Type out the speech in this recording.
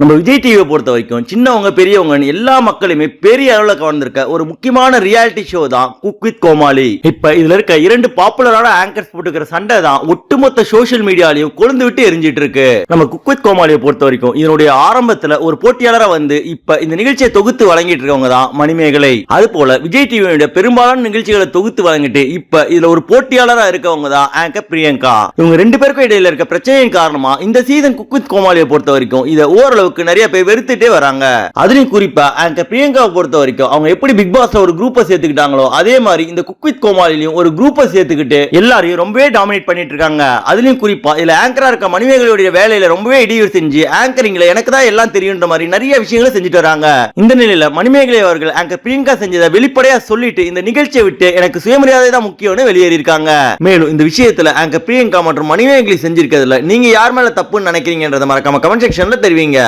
நம்ம விஜய் டிவியை பொறுத்த வரைக்கும் சின்னவங்க பெரியவங்க எல்லா மக்களுமே பெரிய அளவில் கவர்ந்திருக்க ஒரு முக்கியமான ரியாலிட்டி ஷோ தான் குக் வித் கோமாளி. இப்ப இதுல இருக்க இரண்டு பாப்புலரான ஆங்கர்ஸ் போட்டுக்கிற சண்டை தான் ஒட்டுமொத்த சோஷியல் மீடியாலையும் கொழுந்து விட்டு எரிஞ்சிட்டு இருக்கு. நம்ம குக் வித் கோமாளியை பொறுத்த வரைக்கும் இதனுடைய ஆரம்பத்துல ஒரு போட்டியாளரா வந்து இப்ப இந்த நிகழ்ச்சியை தொகுத்து வழங்கிட்டு இருக்கவங்க தான் மணிமேகலை. அது போல விஜய் டிவியோட பெரும்பாலான நிகழ்ச்சிகளை தொகுத்து வழங்கிட்டு இப்ப இதுல ஒரு போட்டியாளரா இருக்கவங்க தான் ஆங்கர் பிரியங்கா. இவங்க ரெண்டு பேருக்கும் இடையில இருக்க பிரச்சனையின் காரணமா இந்த சீசன் குக் வித் கோமாளியை பொறுத்த வரைக்கும் இதை ஓரளவு ஓரளவுக்கு நிறைய பேர் வெறுத்துட்டே வராங்க. அதுலயும் குறிப்பா ஆங்கர் பிரியங்காவை பொறுத்த வரைக்கும் அவங்க எப்படி பிக் பாஸ்ல ஒரு குரூப்பை சேர்த்துக்கிட்டாங்களோ அதே மாதிரி இந்த குக் வித் கோமாளிலையும் ஒரு குரூப்பை சேர்த்துக்கிட்டு எல்லாரையும் ரொம்பவே டாமினேட் பண்ணிட்டு இருக்காங்க. அதுலயும் குறிப்பா இதுல ஆங்கரா இருக்க மணிமேகலையுடைய வேலையில ரொம்பவே இடையூறு செஞ்சு ஆங்கரிங்ல எனக்கு தான் எல்லாம் தெரியுன்ற மாதிரி நிறைய விஷயங்களை செஞ்சுட்டு வராங்க. இந்த நிலையில மணிமேகலை அவர்கள் ஆங்கர் பிரியங்கா செஞ்சதை வெளிப்படையா சொல்லிட்டு இந்த நிகழ்ச்சியை விட்டு எனக்கு சுயமரியாதை தான் முக்கியம்னு வெளியேறி இருக்காங்க. மேலும் இந்த விஷயத்துல ஆங்கர் பிரியங்கா மற்றும் மணிமேகலை செஞ்சிருக்கிறதுல நீங்க யார் மேல தப்புன்னு நினைக்கிறீங்கன்றத மறக்காம கமெண்ட் செக்ஷன்ல தெரிவிங்க.